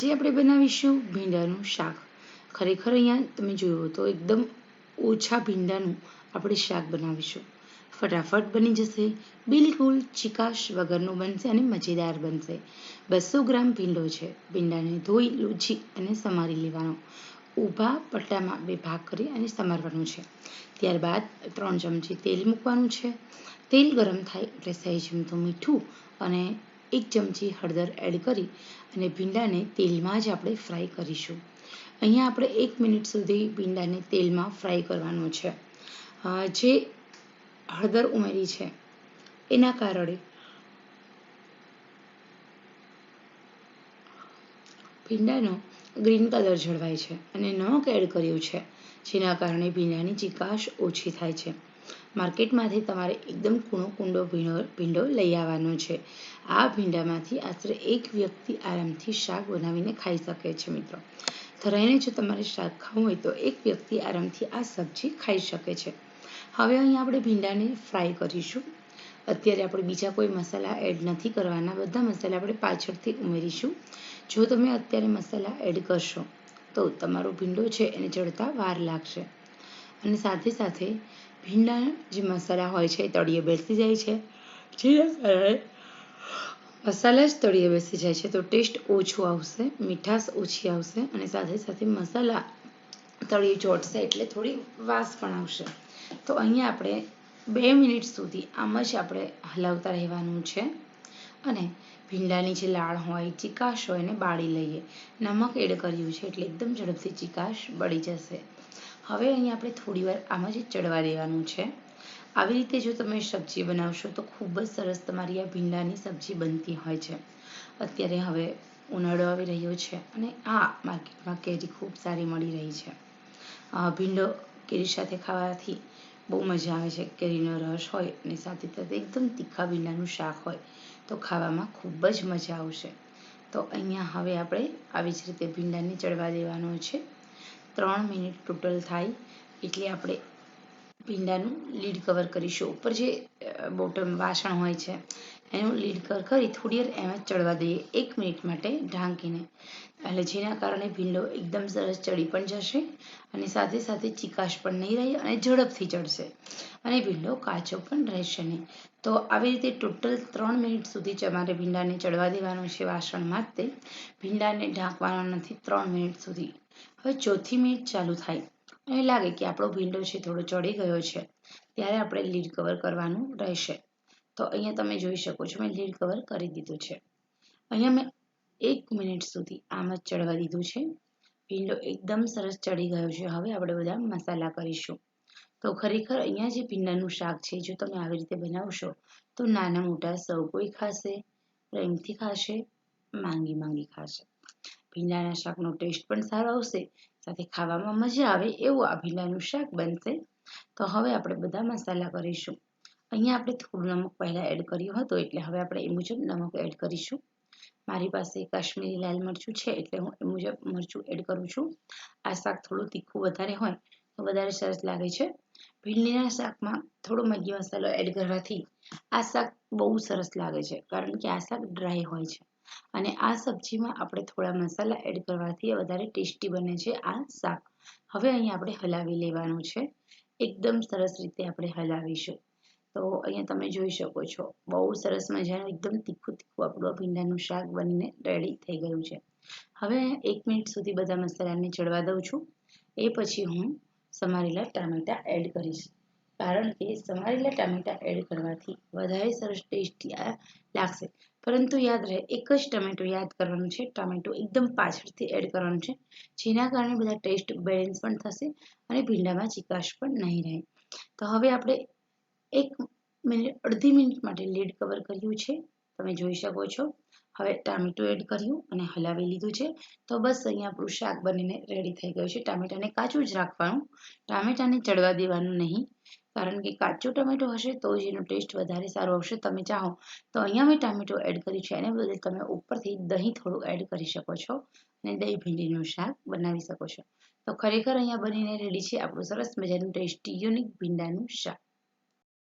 આજે આપણે બનાવીશું, ભીંડાનું શાક. ખરેખર અહીંયા તમે જોયું તો એકદમ ઓછા ભીંડાનું આપણે શાક બનાવીશું. ફટાફટ બની જશે. બિલકુલ ચિકાશ વગરનું બનશે અને મજેદાર બનશે. બસો ગ્રામ ભીંડો છે. ભીંડાને ધોઈ, લૂછી અને સમારી લેવાનો. ઊભા પટ્ટામાં બે ભાગ કરી અને સમારવાનું છે. ત્યારબાદ ત્રણ ચમચી તેલ મૂકવાનું છે. તેલ ગરમ થાય એટલે સહેજ તો મીઠું અને એક ચમચી હળદર એડ કરી અને ભીંડાને તેલમાં જ આપણે ફ્રાય કરીશું. અહીંયા આપણે એક મિનિટ સુધી ભીંડાને તેલમાં ફ્રાય કરવાનું છે. જે હળદર ઉમેરી છે, એના કારણે ભીંડાનો ગ્રીન કલર જળવાય છે અને નમક એડ કર્યું છે, જેના કારણે ભીંડાની ચિકાશ ઓછી થાય છે. માર્કેટમાંથી તમારે એકદમ કૂણો કૂંડો ભીંડો ભીંડો લઈ આવવાનો છે. આ ભીંડામાંથી આશરે એક વ્યક્તિ આરામથી શાક બનાવીને ખાઈ શકે છે મિત્રો. ધરાઈને જો તમારે શાક ખાવું હોય તો એક વ્યક્તિ આરામથી આ સબ્જી ખાઈ શકે છે. હવે અહીં આપણે ભીંડાને ફ્રાય કરીશું. અત્યારે આપણે બીજા કોઈ મસાલા એડ નથી કરવાના. બધા મસાલા આપણે પાછળથી ઉમેરીશું. જો તમે અત્યારે મસાલા એડ કરશો તો તમારો ભીંડો છે એને ચડતા વાર લાગશે. અને સાથે સાથે ભીંડા જે મસાલા હોય છે તળિયે બેસી જાય છે. જેના કારણે મસાલા જ તળિયે બેસી જાય છે. તો ટેસ્ટ ઓછો આવશે, મીઠાશ ઓછી આવશે અને સાથે સાથે મસાલા તળિયે ચોટશે એટલે થોડી વાસ પણ આવશે. તો અહીંયા આપણે બે મિનિટ સુધી આમ જ આપણે હલાવતા રહેવાનું છે. અને ભીંડાની જે લાળ હોય, ચિકાશ હોય એને બાળી લઈએ. નમક એડ કર્યું છે એટલે એકદમ ઝડપથી ચિકાશ બળી જશે. હવે અહીં આપણે થોડી વાર આમ જ ચડવા દેવાનું છે. આવી રીતે જો તમે સબ્જી બનાવશો તો ખૂબ જ સરસ તમારી આ ભીંડાની સબ્જી બનતી હોય છે. અત્યારે હવે ઉનાળો આવી રહ્યો છે અને આ માર્કેટમાં કેરી ખૂબ સારી મળી રહી છે. ભીંડો કેરી સાથે ખાવાથી બહુ મજા આવે છે. કેરીનો રસ હોય અને સાથે સાથે એકદમ તીખા ભીંડાનું શાક હોય તો ખાવામાં ખૂબ જ મજા આવશે. તો અહીંયા હવે આપણે આવી જ રીતે ભીંડાને ચડવા દેવાનો છે. ત્રણ મિનિટ ટોટલ થાય એટલે આપણે ભીંડાનું લીડ કવર કરીશું. ઉપર જે બોટમ વાસણ હોય છે, એનું લીડ કવર કરી થોડી વાર એમાં ચડવા દઈએ. એક મિનિટ માટે ઢાંકીને. એટલે જેના કારણે ભીંડો એકદમ સરસ ચડી પણ જશે અને સાથે સાથે ચિકાશ પણ નહીં રહે અને ઝડપથી ચડશે. અને ભીંડો કાચો પણ રહેશે નહીં. તો આવી રીતે ટોટલ ત્રણ મિનિટ સુધી તમારે ભીંડાને ચડવા દેવાનો છે વાસણમાં જ તે ભીંડાને ઢાંકવાનો નથી, ત્રણ મિનિટ સુધી. હવે ચોથી મિનિટ ચાલુ થાય. અને લાગે કે આપણો ભીંડો છે થોડો ચડી ગયો છે. ત્યારે આપણે લીડ કવર કરવાનું રહેશે. તો અહીંયા તમે જોઈ શકો છો, મેં લીડ કવર કરી દીધું છે. અહીંયા મેં એક મિનિટ સુધી આમ જ ચડવા દીધું છે. ભીંડો એકદમ સરસ ચડી ગયો છે. હવે આપણે બધા મસાલા કરીશું. તો ખરેખર અહીંયા જે ભીંડાનું શાક છે, જો તમે આવી રીતે બનાવશો, તો નાના મોટા સૌ કોઈ ખાશે, પ્રેમથી ખાશે, માંગી માંગી ખાશે. ભીંડાના શાકનો ટેસ્ટ પણ સારો આવશે, સાથે ખાવામાં મજા આવે એવું આ ભીંડાનું શાક બનશે. તો હવે આપણે બધા મસાલા કરીશું. અહીંયા આપણે થોડું નમક પહેલાં એડ કર્યું હતું, એટલે હવે આપણે એ મુજબ નમક એડ કરીશું. મારી પાસે કાશ્મીરી લાલ મરચું છે, એટલે હું એ મુજબ મરચું એડ કરું છું. આ શાક થોડું તીખું વધારે હોય, તો વધારે સરસ લાગે છે. ભીંડીના શાકમાં થોડો મેગી મસાલો એડ કરવાથી આ શાક બહુ સરસ લાગે છે, કારણ કે આ શાક ડ્રાય હોય છે. અને આ સબ્જીમાં આપણે થોડા મસાલા એડ કરવાથી વધારે ટેસ્ટી બને છે આ શાક. હવે અહીંયા આપણે હલાવી લેવાનું છે. એકદમ સરસ રીતે આપણે હલાવીશું. તો અહીંયા તમે જોઈ શકો છો, બહુ સરસ મજાનું, એકદમ તીખું તીખું આપણું ભીંડાનું શાક બનીને રેડી થઈ ગયું છે. હવે એક મિનિટ સુધી બધા મસાલાને ચડવા દઉં છું. એ પછી હું સમારેલા ટામેટા એડ કરીશ. કારણ કે સમારેલા ટામેટા એડ કરવાથી વધારે સરસ ટેસ્ટી લાગશે. પરંતુ યાદ રહે, એક જ ટમેટો યાદ કરવાનું છે, ટમેટો એકદમ પાછળથી એડ કરવાનું છે, જેના કારણે બધા ટેસ્ટ બેલેન્સ પણ થશે અને ભીંડામાં ચિકાશ પણ નહીં રહે. તો હવે આપણે એક મિનિટ, અડધી મિનિટ માટે લીડ કવર કર્યું છે, તમે જોઈ શકો છો. હવે ટામેટું એડ કર્યું અને હલાવી લીધું છે. તો બસ અહીંયા આપણું શાક બનીને રેડી થઈ ગયું છે. ટામેટાને કાચું જ રાખવાનું, ટામેટાને ચડવા દેવાનું નહીં. કારણ કે કાચું ટમેટો હશે તો જ એનો ટેસ્ટ વધારે સારો આવશે. તમે ચાહો તો અહીંયા મેં ટામેટો એડ કર્યું છે. એને બદલે તમે ઉપરથી દહીં થોડું એડ કરી શકો છો અને દહીં ભીંડીનું શાક બનાવી શકો છો. તો ખરેખર અહીંયા બનીને રેડી છે. આપણું સરસ મજાનું ટેસ્ટી યુનિક ભીંડાનું શાક.